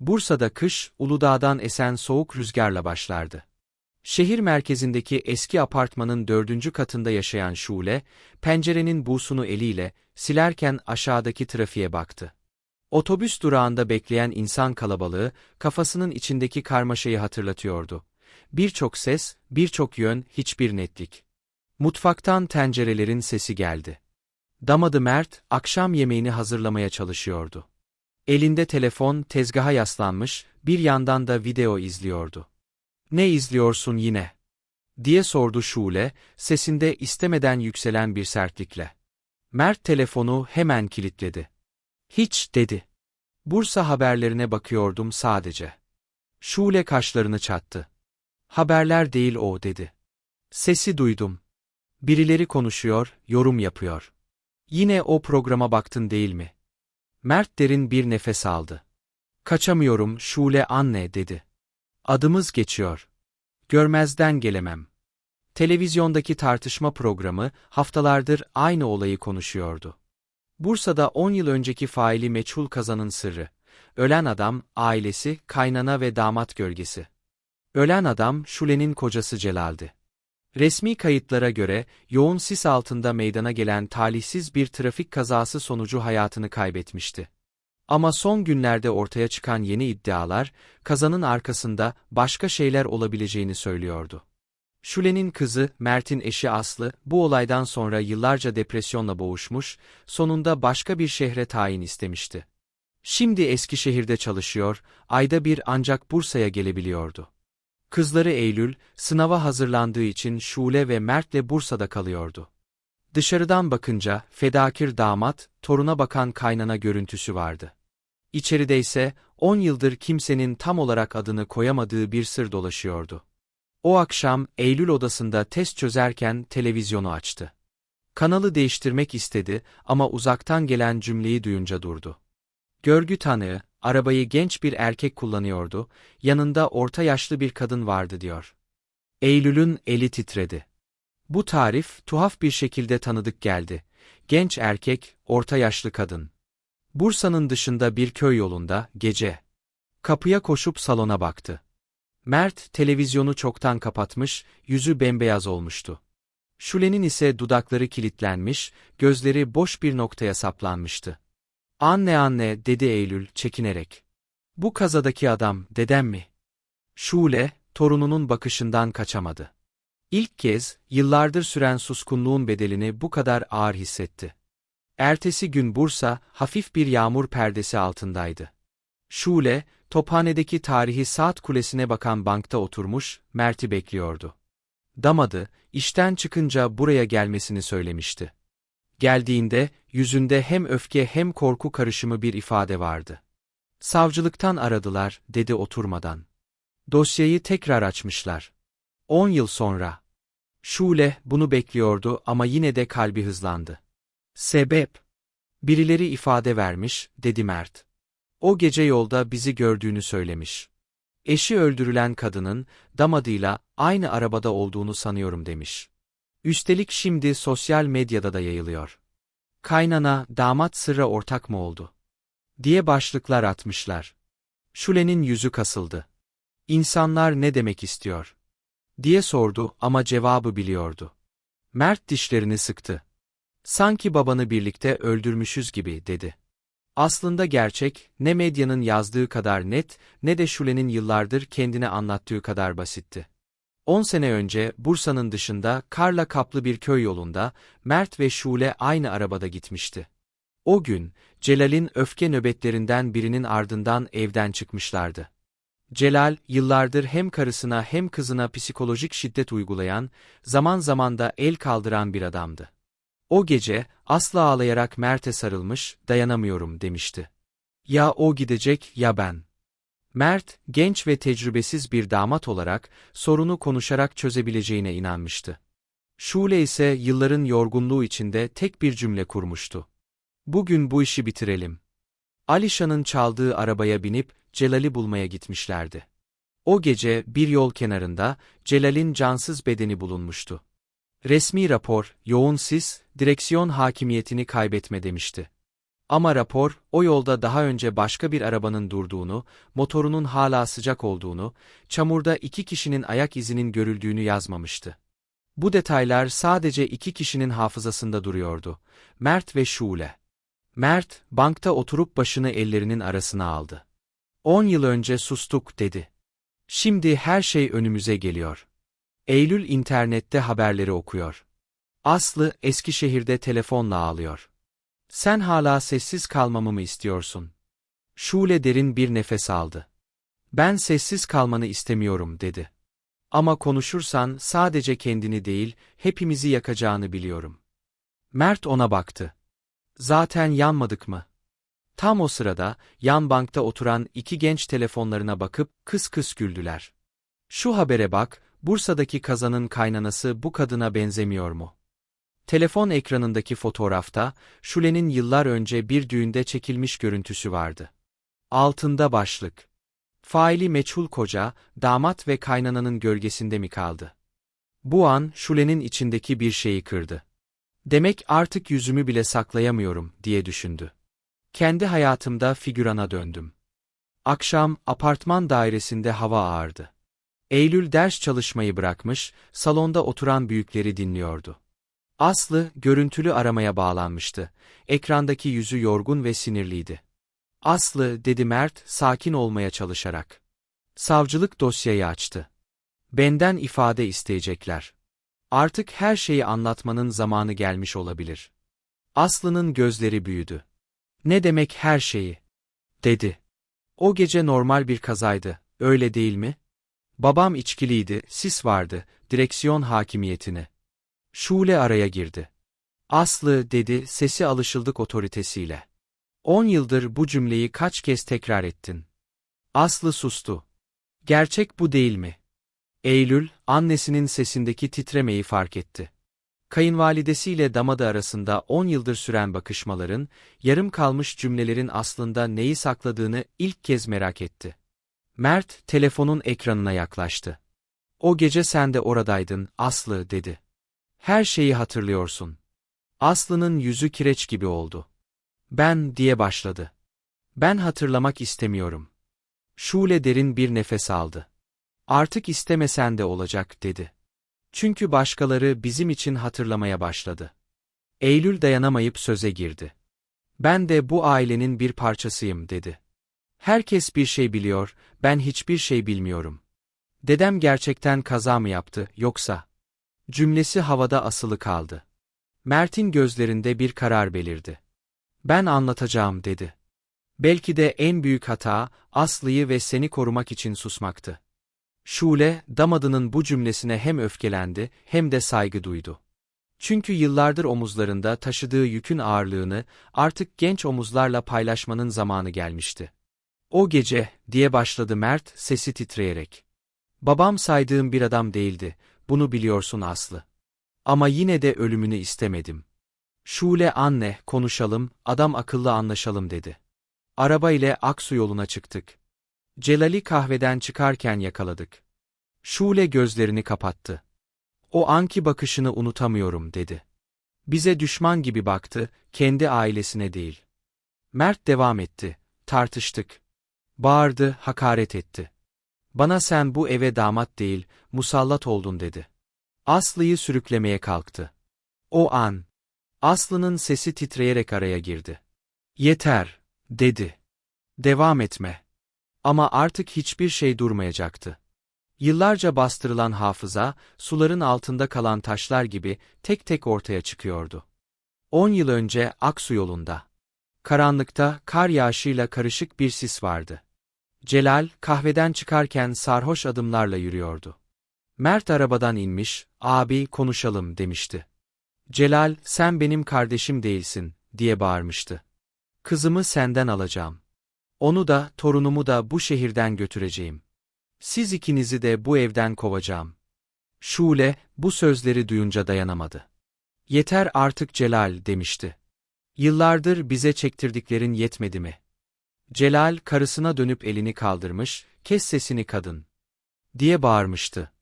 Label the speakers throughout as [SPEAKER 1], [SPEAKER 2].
[SPEAKER 1] Bursa'da kış, Uludağ'dan esen soğuk rüzgarla başlardı. Şehir merkezindeki eski apartmanın dördüncü katında yaşayan Şule, pencerenin busunu eliyle silerken aşağıdaki trafiğe baktı. Otobüs durağında bekleyen insan kalabalığı, kafasının içindeki karmaşayı hatırlatıyordu. Birçok ses, birçok yön, hiçbir netlik. Mutfaktan tencerelerin sesi geldi. Damadı Mert, akşam yemeğini hazırlamaya çalışıyordu. Elinde telefon, tezgaha yaslanmış, bir yandan da video izliyordu. Ne izliyorsun yine? diye sordu Şule, sesinde istemeden yükselen bir sertlikle. Mert telefonu hemen kilitledi. Hiç, dedi. Bursa haberlerine bakıyordum sadece. Şule kaşlarını çattı. Haberler değil o, dedi. Sesi duydum. Birileri konuşuyor, yorum yapıyor. Yine o programa baktın değil mi? Mert derin bir nefes aldı. Kaçamıyorum, Şule anne, dedi. Adımız geçiyor. Görmezden gelemem. Televizyondaki tartışma programı haftalardır aynı olayı konuşuyordu. Bursa'da 10 yıl önceki faili meçhul kazanın sırrı. Ölen adam, ailesi, kaynana ve damat gölgesi. Ölen adam, Şule'nin kocası Celal'di. Resmi kayıtlara göre, yoğun sis altında meydana gelen talihsiz bir trafik kazası sonucu hayatını kaybetmişti. Ama son günlerde ortaya çıkan yeni iddialar, kazanın arkasında başka şeyler olabileceğini söylüyordu. Şule'nin kızı, Mert'in eşi Aslı, bu olaydan sonra yıllarca depresyonla boğuşmuş, sonunda başka bir şehre tayin istemişti. Şimdi Eskişehir'de çalışıyor, ayda bir ancak Bursa'ya gelebiliyordu. Kızları Eylül, sınava hazırlandığı için Şule ve Mert'le Bursa'da kalıyordu. Dışarıdan bakınca, fedakir damat, toruna bakan kaynana görüntüsü vardı. İçeride ise, on yıldır kimsenin tam olarak adını koyamadığı bir sır dolaşıyordu. O akşam, Eylül odasında test çözerken televizyonu açtı. Kanalı değiştirmek istedi ama uzaktan gelen cümleyi duyunca durdu. Görgü tanığı, arabayı genç bir erkek kullanıyordu, yanında orta yaşlı bir kadın vardı diyor. Eylül'ün eli titredi. Bu tarif tuhaf bir şekilde tanıdık geldi. Genç erkek, orta yaşlı kadın. Bursa'nın dışında bir köy yolunda, gece. Kapıya koşup salona baktı. Mert, televizyonu çoktan kapatmış, yüzü bembeyaz olmuştu. Şule'nin ise dudakları kilitlenmiş, gözleri boş bir noktaya saplanmıştı. Anne anne, dedi Eylül, çekinerek. Bu kazadaki adam, dedem mi? Şule, torununun bakışından kaçamadı. İlk kez, yıllardır süren suskunluğun bedelini bu kadar ağır hissetti. Ertesi gün Bursa, hafif bir yağmur perdesi altındaydı. Şule, tophanedeki tarihi saat kulesine bakan bankta oturmuş, Mert'i bekliyordu. Damadı, işten çıkınca buraya gelmesini söylemişti. Geldiğinde, yüzünde hem öfke hem korku karışımı bir ifade vardı. Savcılıktan aradılar, dedi oturmadan. Dosyayı tekrar açmışlar. On yıl sonra. Şule, bunu bekliyordu ama yine de kalbi hızlandı. Sebep? Birileri ifade vermiş, dedi Mert. O gece yolda bizi gördüğünü söylemiş. Eşi öldürülen kadının, damadıyla aynı arabada olduğunu sanıyorum demiş. Üstelik şimdi sosyal medyada da yayılıyor. Kaynana, damat sırra ortak mı oldu? diye başlıklar atmışlar. Şule'nin yüzü kasıldı. İnsanlar ne demek istiyor? diye sordu ama cevabı biliyordu. Mert dişlerini sıktı. Sanki babanı birlikte öldürmüşüz gibi, dedi. Aslında gerçek, ne medyanın yazdığı kadar net, ne de Şule'nin yıllardır kendine anlattığı kadar basitti. On sene önce, Bursa'nın dışında, karla kaplı bir köy yolunda, Mert ve Şule aynı arabada gitmişti. O gün, Celal'in öfke nöbetlerinden birinin ardından evden çıkmışlardı. Celal, yıllardır hem karısına hem kızına psikolojik şiddet uygulayan, zaman zaman da el kaldıran bir adamdı. O gece, asla ağlayarak Mert'e sarılmış, dayanamıyorum demişti. Ya o gidecek ya ben. Mert, genç ve tecrübesiz bir damat olarak, sorunu konuşarak çözebileceğine inanmıştı. Şule ise yılların yorgunluğu içinde tek bir cümle kurmuştu. Bugün bu işi bitirelim. Alişan'ın çaldığı arabaya binip, Celal'i bulmaya gitmişlerdi. O gece bir yol kenarında, Celal'in cansız bedeni bulunmuştu. Resmi rapor, yoğun sis, direksiyon hakimiyetini kaybetme demişti. Ama rapor, o yolda daha önce başka bir arabanın durduğunu, motorunun hala sıcak olduğunu, çamurda iki kişinin ayak izinin görüldüğünü yazmamıştı. Bu detaylar sadece iki kişinin hafızasında duruyordu. Mert ve Şule. Mert, bankta oturup başını ellerinin arasına aldı. On yıl önce sustuk, dedi. Şimdi her şey önümüze geliyor. Eylül internette haberleri okuyor. Aslı, Eskişehir'de telefonla ağlıyor. Sen hala sessiz kalmamı mı istiyorsun? Şule derin bir nefes aldı. Ben sessiz kalmanı istemiyorum, dedi. Ama konuşursan sadece kendini değil, hepimizi yakacağını biliyorum. Mert ona baktı. Zaten yanmadık mı? Tam o sırada, yan bankta oturan iki genç telefonlarına bakıp kıs kıs güldüler. Şu habere bak, Bursa'daki kazanın kaynanası bu kadına benzemiyor mu? Telefon ekranındaki fotoğrafta, Şule'nin yıllar önce bir düğünde çekilmiş görüntüsü vardı. Altında başlık. Faili meçhul koca, damat ve kaynananın gölgesinde mi kaldı? Bu an, Şule'nin içindeki bir şeyi kırdı. Demek artık yüzümü bile saklayamıyorum, diye düşündü. Kendi hayatımda figürana döndüm. Akşam, apartman dairesinde hava ağırdı. Eylül ders çalışmayı bırakmış, salonda oturan büyükleri dinliyordu. Aslı, görüntülü aramaya bağlanmıştı. Ekrandaki yüzü yorgun ve sinirliydi. Aslı, dedi Mert, sakin olmaya çalışarak. Savcılık dosyayı açtı. Benden ifade isteyecekler. Artık her şeyi anlatmanın zamanı gelmiş olabilir. Aslı'nın gözleri büyüdü. Ne demek her şeyi? Dedi. O gece normal bir kazaydı, öyle değil mi? Babam içkiliydi, sis vardı, direksiyon hakimiyetini. Şule araya girdi. Aslı, dedi, sesi alışıldık otoritesiyle. On yıldır bu cümleyi kaç kez tekrar ettin? Aslı sustu. Gerçek bu değil mi? Eylül, annesinin sesindeki titremeyi fark etti. Kayınvalidesiyle damadı arasında on yıldır süren bakışmaların, yarım kalmış cümlelerin aslında neyi sakladığını ilk kez merak etti. Mert, telefonun ekranına yaklaştı. O gece sen de oradaydın, Aslı, dedi. Her şeyi hatırlıyorsun. Aslı'nın yüzü kireç gibi oldu. Ben, diye başladı. Ben hatırlamak istemiyorum. Şule derin bir nefes aldı. Artık istemesen de olacak, dedi. Çünkü başkaları bizim için hatırlamaya başladı. Eylül dayanamayıp söze girdi. Ben de bu ailenin bir parçasıyım, dedi. Herkes bir şey biliyor, ben hiçbir şey bilmiyorum. Dedem gerçekten kaza mı yaptı, yoksa? Cümlesi havada asılı kaldı. Mert'in gözlerinde bir karar belirdi. Ben anlatacağım, dedi. Belki de en büyük hata, Aslı'yı ve seni korumak için susmaktı. Şule, damadının bu cümlesine hem öfkelendi, hem de saygı duydu. Çünkü yıllardır omuzlarında taşıdığı yükün ağırlığını artık genç omuzlarla paylaşmanın zamanı gelmişti. O gece, diye başladı Mert, sesi titreyerek. Babam saydığım bir adam değildi, bunu biliyorsun Aslı. Ama yine de ölümünü istemedim. Şule anne, konuşalım, adam akıllı anlaşalım dedi. Araba ile Aksu yoluna çıktık. Celal'i kahveden çıkarken yakaladık. Şule gözlerini kapattı. O anki bakışını unutamıyorum dedi. Bize düşman gibi baktı, kendi ailesine değil. Mert devam etti. Tartıştık. Bağırdı, hakaret etti. Bana sen bu eve damat değil, musallat oldun dedi. Aslı'yı sürüklemeye kalktı. O an. Aslı'nın sesi titreyerek araya girdi. Yeter, dedi. Devam etme. Ama artık hiçbir şey durmayacaktı. Yıllarca bastırılan hafıza, suların altında kalan taşlar gibi tek tek ortaya çıkıyordu. On yıl önce Aksu yolunda. Karanlıkta kar yağışıyla karışık bir sis vardı. Celal, kahveden çıkarken sarhoş adımlarla yürüyordu. Mert arabadan inmiş, abi konuşalım demişti. Celal, sen benim kardeşim değilsin, diye bağırmıştı. Kızımı senden alacağım. Onu da, torunumu da bu şehirden götüreceğim. Siz ikinizi de bu evden kovacağım. Şule, bu sözleri duyunca dayanamadı. Yeter artık Celal, demişti. Yıllardır bize çektirdiklerin yetmedi mi? Celal, karısına dönüp elini kaldırmış, kes sesini kadın, diye bağırmıştı.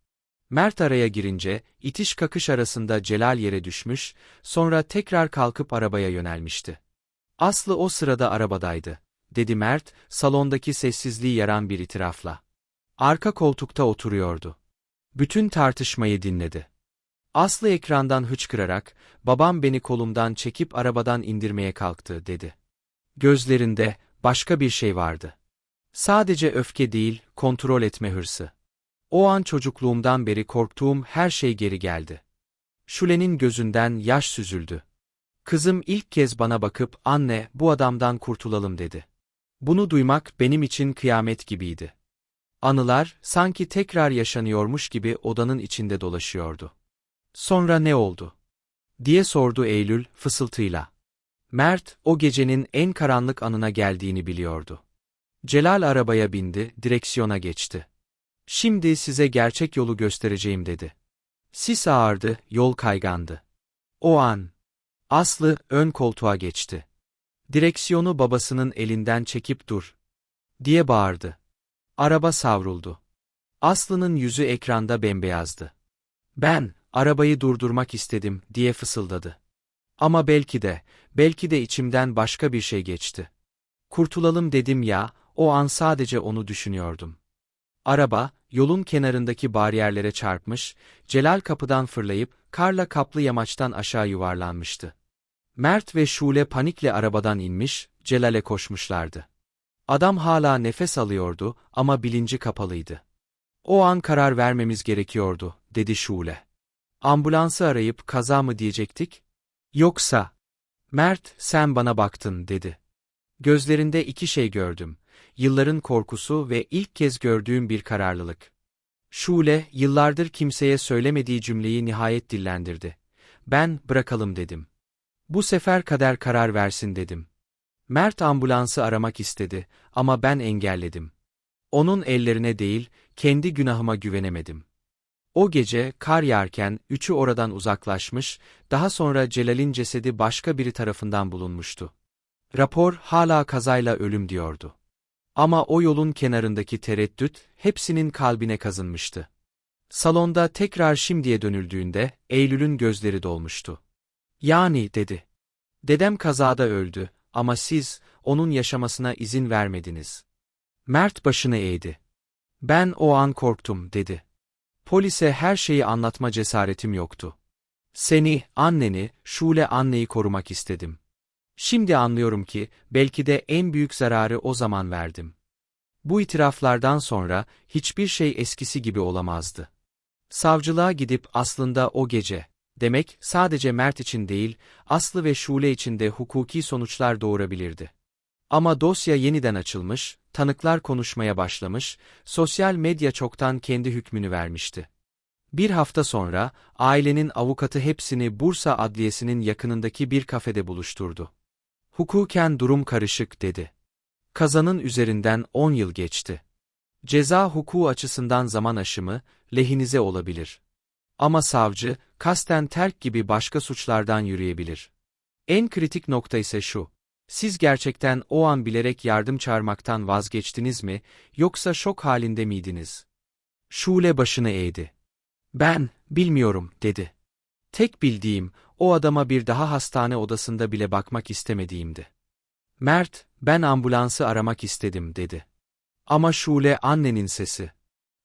[SPEAKER 1] Mert araya girince, itiş kakış arasında Celal yere düşmüş, sonra tekrar kalkıp arabaya yönelmişti. Aslı o sırada arabadaydı, dedi Mert, salondaki sessizliği yaran bir itirafla. Arka koltukta oturuyordu. Bütün tartışmayı dinledi. Aslı ekrandan hıçkırarak, babam beni kolumdan çekip arabadan indirmeye kalktı, dedi. Gözlerinde, başka bir şey vardı. Sadece öfke değil, kontrol etme hırsı. O an çocukluğumdan beri korktuğum her şey geri geldi. Şule'nin gözünden yaş süzüldü. Kızım ilk kez bana bakıp, anne, bu adamdan kurtulalım dedi. Bunu duymak benim için kıyamet gibiydi. Anılar, sanki tekrar yaşanıyormuş gibi odanın içinde dolaşıyordu. Sonra ne oldu? diye sordu Eylül, fısıltıyla. Mert, o gecenin en karanlık anına geldiğini biliyordu. Celal arabaya bindi, direksiyona geçti. Şimdi size gerçek yolu göstereceğim dedi. Sis ağardı, yol kaygandı. O an. Aslı, ön koltuğa geçti. Direksiyonu babasının elinden çekip dur. diye bağırdı. Araba savruldu. Aslı'nın yüzü ekranda bembeyazdı. Ben, arabayı durdurmak istedim, diye fısıldadı. Ama belki de, belki de içimden başka bir şey geçti. Kurtulalım dedim ya, o an sadece onu düşünüyordum. Araba, yolun kenarındaki bariyerlere çarpmış, Celal kapıdan fırlayıp, karla kaplı yamaçtan aşağı yuvarlanmıştı. Mert ve Şule panikle arabadan inmiş, Celal'e koşmuşlardı. Adam hala nefes alıyordu ama bilinci kapalıydı. O an karar vermemiz gerekiyordu, dedi Şule. Ambulansı arayıp kaza mı diyecektik? Yoksa... Mert, sen bana baktın, dedi. Gözlerinde iki şey gördüm. Yılların korkusu ve ilk kez gördüğüm bir kararlılık. Şule, yıllardır kimseye söylemediği cümleyi nihayet dillendirdi. Ben, bırakalım dedim. Bu sefer kader karar versin dedim. Mert ambulansı aramak istedi ama ben engelledim. Onun ellerine değil, kendi günahıma güvenemedim. O gece kar yağarken üçü oradan uzaklaşmış, daha sonra Celal'in cesedi başka biri tarafından bulunmuştu. Rapor hala kazayla ölüm diyordu. Ama o yolun kenarındaki tereddüt hepsinin kalbine kazınmıştı. Salonda tekrar şimdiye dönüldüğünde Eylül'ün gözleri dolmuştu. Yani dedi. Dedem kazada öldü ama siz onun yaşamasına izin vermediniz. Mert başını eğdi. Ben o an korktum dedi. Polise her şeyi anlatma cesaretim yoktu. Seni, anneni, Şule anneyi korumak istedim. Şimdi anlıyorum ki, belki de en büyük zararı o zaman verdim. Bu itiraflardan sonra, hiçbir şey eskisi gibi olamazdı. Savcılığa gidip aslında o gece, demek sadece Mert için değil, Aslı ve Şule için de hukuki sonuçlar doğurabilirdi. Ama dosya yeniden açılmış, tanıklar konuşmaya başlamış, sosyal medya çoktan kendi hükmünü vermişti. Bir hafta sonra, ailenin avukatı hepsini Bursa Adliyesi'nin yakınındaki bir kafede buluşturdu. Hukuken durum karışık dedi. Kazanın üzerinden 10 yıl geçti. Ceza hukuku açısından zaman aşımı, lehinize olabilir. Ama savcı, kasten terk gibi başka suçlardan yürüyebilir. En kritik nokta ise şu. Siz gerçekten o an bilerek yardım çağırmaktan vazgeçtiniz mi, yoksa şok halinde miydiniz? Şule başını eğdi. Ben, bilmiyorum, dedi. Tek bildiğim, o adama bir daha hastane odasında bile bakmak istemediğimdi. Mert, ben ambulansı aramak istedim, dedi. Ama Şule annenin sesi.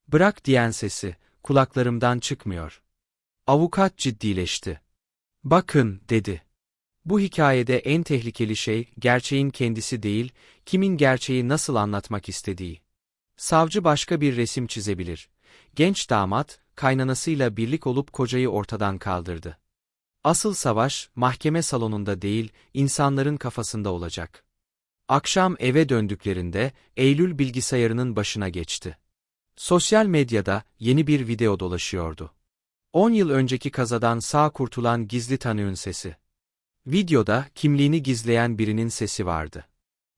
[SPEAKER 1] Bırak diyen sesi, kulaklarımdan çıkmıyor. Avukat ciddileşti. Bakın, dedi. Bu hikayede en tehlikeli şey, gerçeğin kendisi değil, kimin gerçeği nasıl anlatmak istediği. Savcı başka bir resim çizebilir. Genç damat, kaynanasıyla birlik olup kocayı ortadan kaldırdı. Asıl savaş, mahkeme salonunda değil, insanların kafasında olacak. Akşam eve döndüklerinde, Eylül bilgisayarının başına geçti. Sosyal medyada yeni bir video dolaşıyordu. 10 yıl önceki kazadan sağ kurtulan gizli tanığın sesi. Videoda kimliğini gizleyen birinin sesi vardı.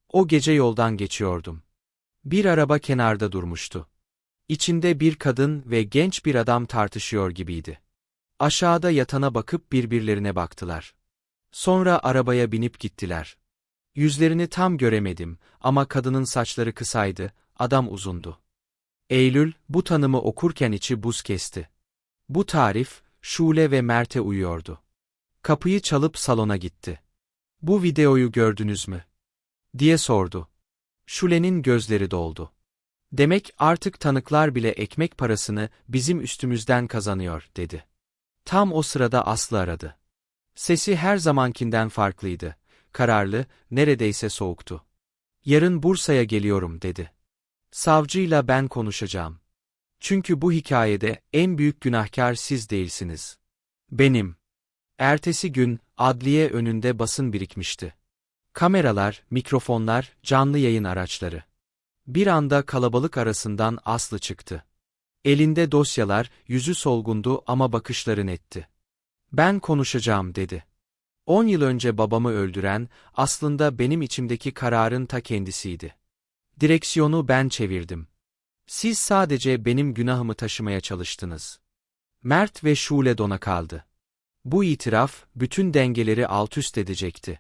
[SPEAKER 1] O gece yoldan geçiyordum. Bir araba kenarda durmuştu. İçinde bir kadın ve genç bir adam tartışıyor gibiydi. Aşağıda yatana bakıp birbirlerine baktılar. Sonra arabaya binip gittiler. Yüzlerini tam göremedim ama kadının saçları kısaydı, adam uzundu. Eylül, bu tanımı okurken içi buz kesti. Bu tarif, Şule ve Mert'e uyuyordu. Kapıyı çalıp salona gitti. Bu videoyu gördünüz mü? diye sordu. Şule'nin gözleri doldu. Demek artık tanıklar bile ekmek parasını bizim üstümüzden kazanıyor, dedi. Tam o sırada Aslı aradı. Sesi her zamankinden farklıydı. Kararlı, neredeyse soğuktu. Yarın Bursa'ya geliyorum, dedi. Savcıyla ben konuşacağım. Çünkü bu hikayede en büyük günahkar siz değilsiniz. Benim. Ertesi gün, adliye önünde basın birikmişti. Kameralar, mikrofonlar, canlı yayın araçları. Bir anda kalabalık arasından Aslı çıktı. Elinde dosyalar, yüzü solgundu ama bakışları netti. Ben konuşacağım dedi. On yıl önce babamı öldüren, aslında benim içimdeki kararın ta kendisiydi. Direksiyonu ben çevirdim. Siz sadece benim günahımı taşımaya çalıştınız. Mert ve Şule dona kaldı. Bu itiraf, bütün dengeleri altüst edecekti.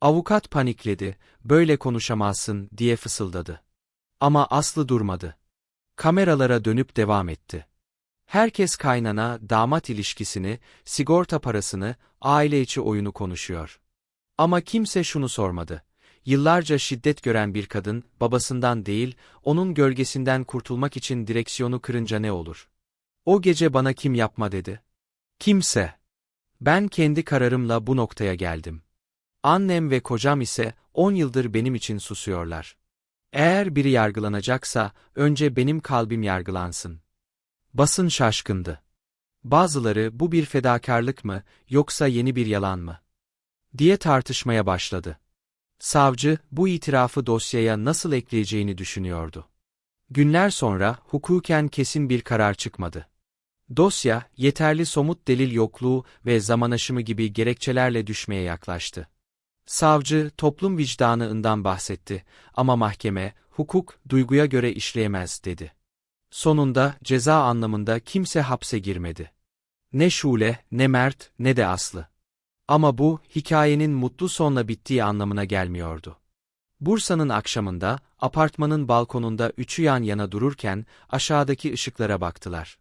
[SPEAKER 1] Avukat panikledi, böyle konuşamazsın diye fısıldadı. Ama Aslı durmadı. Kameralara dönüp devam etti. Herkes kaynana, damat ilişkisini, sigorta parasını, aile içi oyunu konuşuyor. Ama kimse şunu sormadı. Yıllarca şiddet gören bir kadın, babasından değil, onun gölgesinden kurtulmak için direksiyonu kırınca ne olur? O gece bana kim yapma dedi. Kimse. Ben kendi kararımla bu noktaya geldim. Annem ve kocam ise on yıldır benim için susuyorlar. Eğer biri yargılanacaksa, önce benim kalbim yargılansın. Basın şaşkındı. Bazıları bu bir fedakarlık mı, yoksa yeni bir yalan mı? diye tartışmaya başladı. Savcı, bu itirafı dosyaya nasıl ekleyeceğini düşünüyordu. Günler sonra, hukuken kesin bir karar çıkmadı. Dosya, yeterli somut delil yokluğu ve zaman aşımı gibi gerekçelerle düşmeye yaklaştı. Savcı, toplum vicdanından bahsetti ama mahkeme, hukuk, duyguya göre işleyemez, dedi. Sonunda, ceza anlamında kimse hapse girmedi. Ne Şule, ne Mert, ne de Aslı. Ama bu, hikayenin mutlu sonla bittiği anlamına gelmiyordu. Bursa'nın akşamında, apartmanın balkonunda üçü yan yana dururken, aşağıdaki ışıklara baktılar.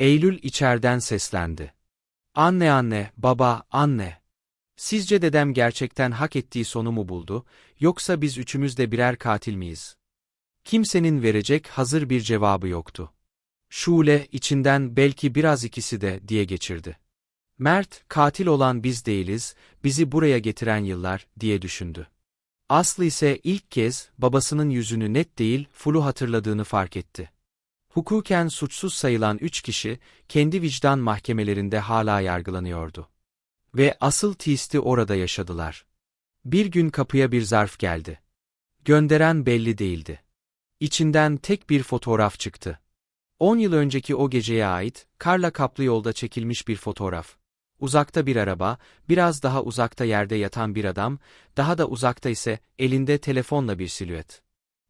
[SPEAKER 1] Eylül içerden seslendi. Anne anne, baba, anne. Sizce dedem gerçekten hak ettiği sonu mu buldu, yoksa biz üçümüz de birer katil miyiz? Kimsenin verecek hazır bir cevabı yoktu. Şule, içinden belki biraz ikisi de diye geçirdi. Mert, katil olan biz değiliz, bizi buraya getiren yıllar, diye düşündü. Aslı ise ilk kez babasının yüzünü net değil, fulu hatırladığını fark etti. Hukuken suçsuz sayılan üç kişi, kendi vicdan mahkemelerinde hala yargılanıyordu. Ve asıl tisti orada yaşadılar. Bir gün kapıya bir zarf geldi. Gönderen belli değildi. İçinden tek bir fotoğraf çıktı. On yıl önceki o geceye ait, karla kaplı yolda çekilmiş bir fotoğraf. Uzakta bir araba, biraz daha uzakta yerde yatan bir adam, daha da uzakta ise elinde telefonla bir silüet.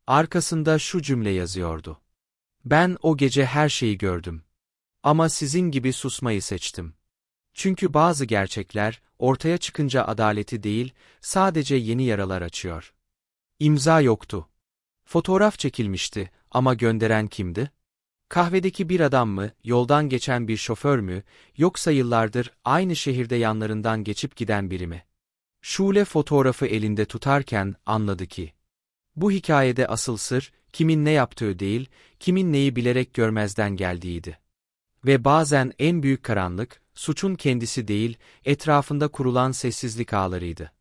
[SPEAKER 1] Arkasında şu cümle yazıyordu. Ben o gece her şeyi gördüm. Ama sizin gibi susmayı seçtim. Çünkü bazı gerçekler, ortaya çıkınca adaleti değil, sadece yeni yaralar açıyor. İmza yoktu. Fotoğraf çekilmişti ama gönderen kimdi? Kahvedeki bir adam mı, yoldan geçen bir şoför mü, yoksa yıllardır aynı şehirde yanlarından geçip giden biri mi? Şule fotoğrafı elinde tutarken anladı ki, bu hikayede asıl sır, kimin ne yaptığı değil, kimin neyi bilerek görmezden geldiğiydi. Ve bazen en büyük karanlık, suçun kendisi değil, etrafında kurulan sessizlik ağlarıydı.